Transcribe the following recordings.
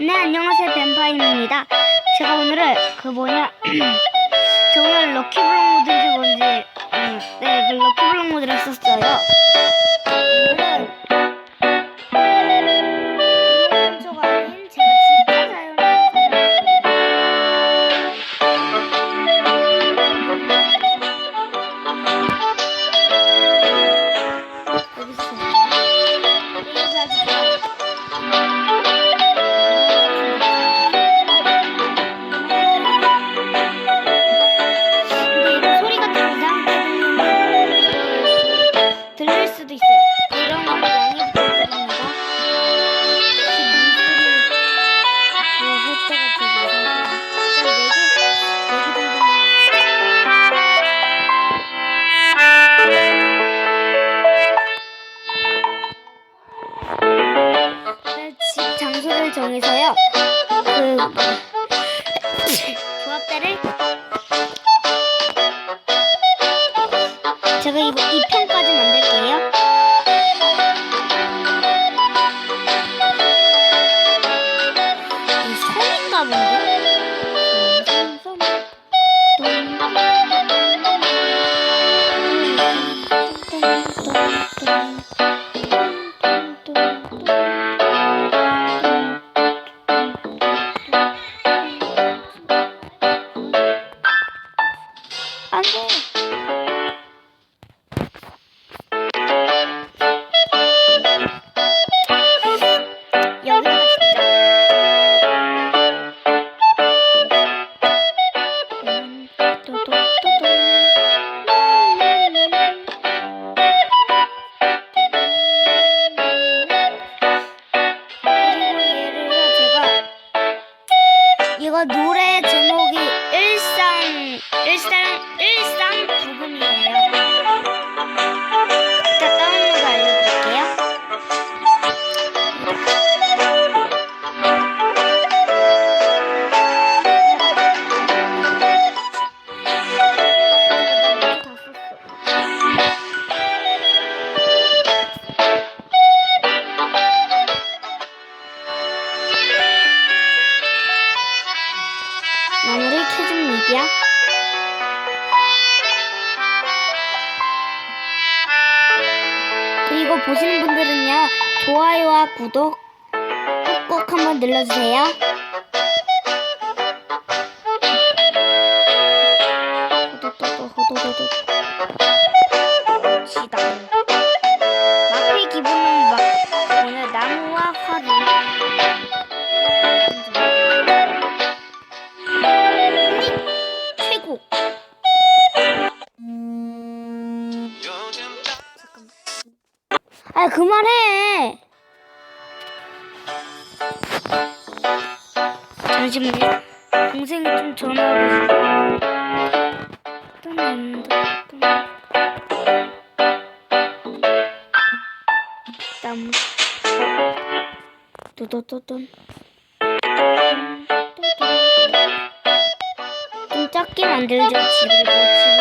네, 안녕하세요. 뱀파입니다. 제가 오늘은 그 뭐냐. 저 오늘 럭키블럭 모드인지 뭔지, 음, 네, 그 럭키블럭 모드를 썼어요. 정해서요. 그 조합대를 제가 이거 2편까지 만들게요. 일상 일 보시는 분들은요, 좋아요와 구독 꾹꾹 한번 눌러주세요. 호도도도 호도도도 그만해. 잠시만요. 동생이 좀 전화하고 뜬다. 땀. 또또또또. 좀 작게 만들죠 집을 뭐 집을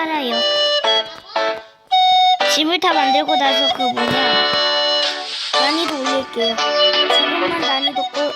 살아요. 집을 다 만들고 나서 그 뭐냐 난이도 올릴게요. 지금만 난이도 끄,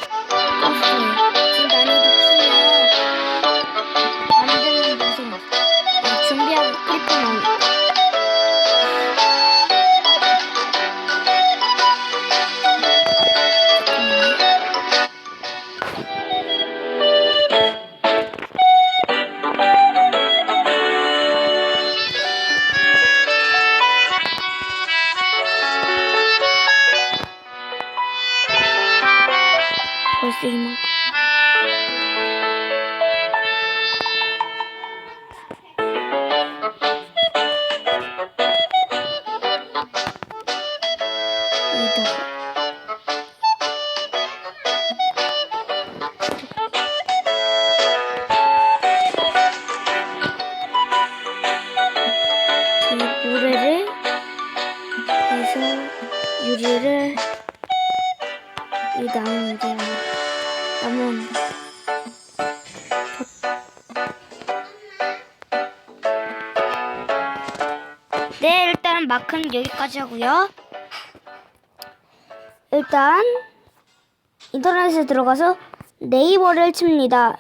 여기다가 이 모래를 해서 유리를 이 나무인 데 나무 네 일단 마크는 여기까지 하고요. 일단 인터넷에 들어가서 네이버를 칩니다.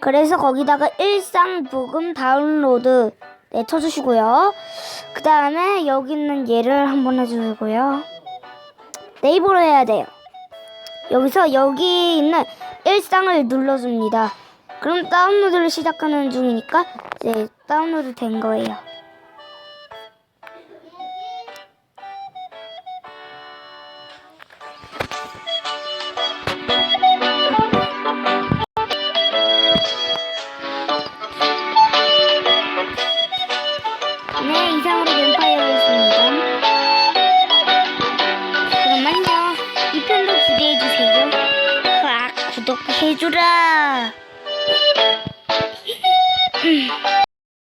그래서 거기다가 일상부금 다운로드 네 쳐주시고요. 그 다음에 여기 있는 얘를 한번 해주고요. 네이버로 해야 돼요 여기서 여기 있는 일상을 눌러줍니다. 그럼 다운로드를 시작하는 중이니까 이제 다운로드 된 거예요 해주라.